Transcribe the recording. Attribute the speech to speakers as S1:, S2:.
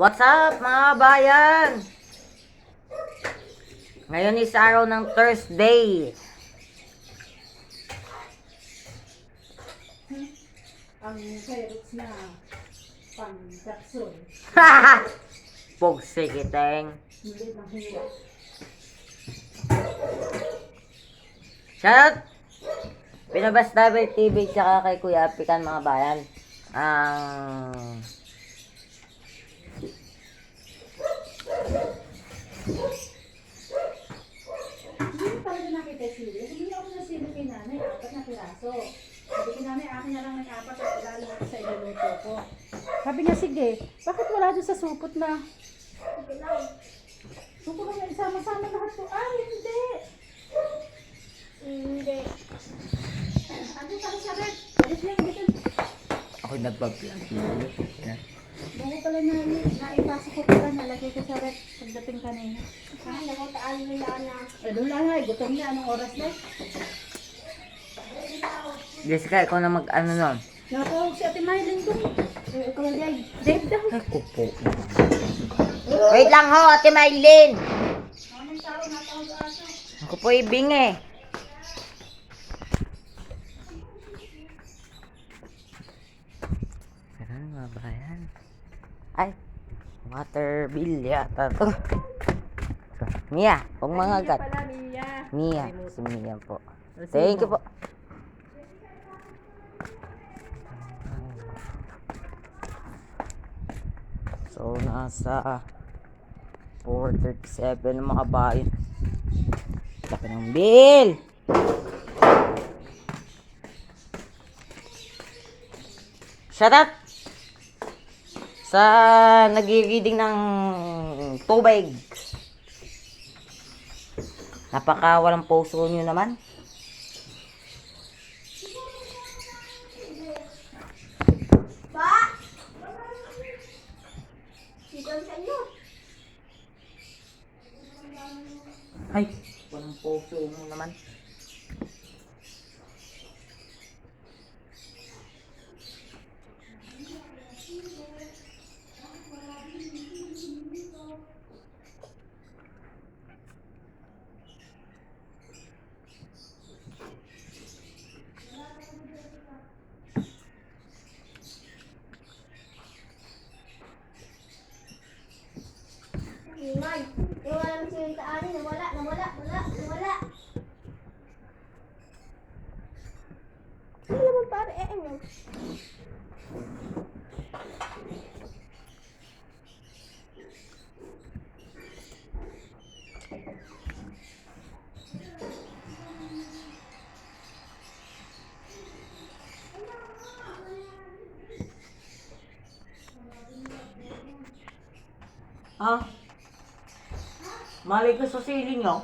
S1: What's up mga bayan? Ngayon is araw ng Thursday.
S2: ang carrots na pang kapsul.
S1: Pugsi kiteng. Shoutout! Pinabas Dabber TV tsaka kay Kuya Apikan mga bayan. Ang...
S2: Hindi ko talaga nakita yung sili. Hindi ako na sili kay nanay, apat na piraso. Sabi ko nanay, akin na lang ng apat at ilalo ko sa iluluto ko. Sabi niya, sige, bakit wala doon sa supot na? Supot na isama-sama lahat ko. Ay, hindi.
S3: Hindi.
S2: Ano sa sa red? Alis lang dito.
S1: Ako nagbablog.
S2: Bago pala na, naipasok ko ko sa red pagdating kanina.
S3: Ay, naku, taal mo yan na.
S2: Eh, doon lang ay, gutom na. Anong oras na?
S1: Jessica, ikaw na mag-ano nun.
S2: Naku, si Ate Mylene doon.
S3: Eh, Ikaw na dyan.
S2: Dave daw.
S1: Ay, kupo. Wait lang ho, Ate
S2: aso?
S1: Ako po ibing eh. Tara mga bayan. Ay, water bill yata to. Mia, huwag mga gat.
S2: Pala, Mia.
S1: Mia, si Mia po. Thank you po. So, nasa 437 ng mga bayan. Laki ng bill! Shut up! Sa nagre-reading ng tubig. Napaka walang puso nyo naman. Ay, walang puso mo naman.
S3: balitaan ni, nawala, nawala, wala, nawala. Ano naman pare, eh, ano?
S1: Oh. Malay ko sa sili nyo.